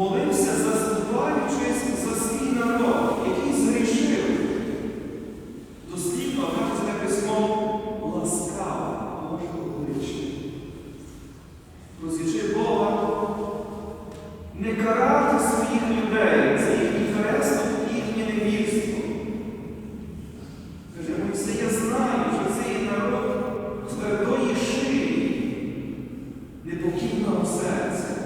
Молився, заступаючись за свій народ, який згрішив. Дослідно бачите письмо ласкаво Божого обличчя. Просічи Бога, не карати своїх людей за їхній хрест, їхнє невірство. Каже, все я знаю, що цей народ. серця.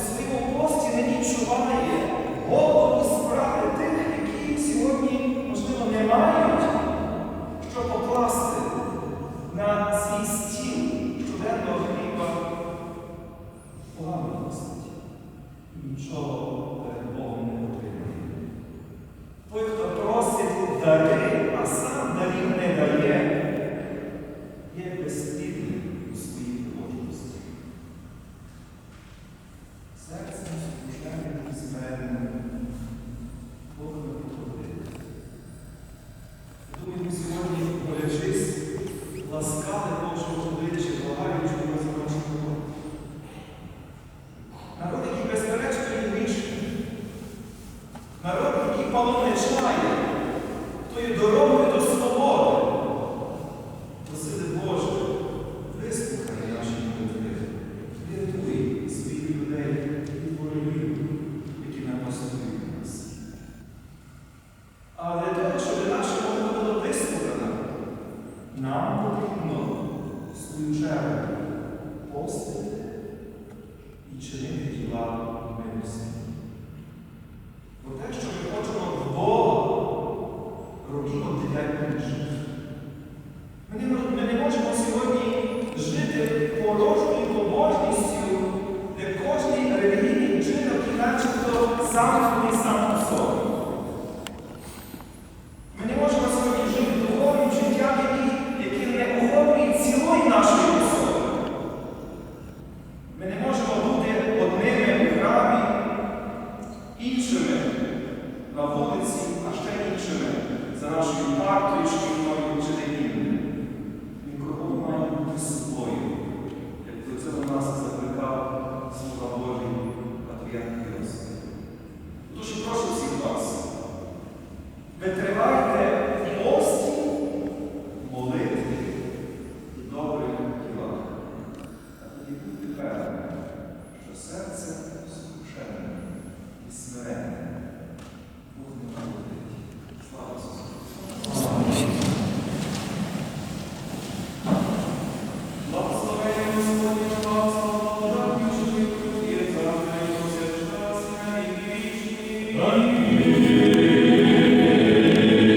в слівогості відчуває голову справи тих, які сьогодні, можливо, не мають, що покласти на свій стіл щоденного хліба. Поганого Нічого. визначає тою дорогою до свободи. Просили Боже, вислухай наші молитви, рятуй своїх людей і ворогів, які напасують нас. Але dimension. витриває.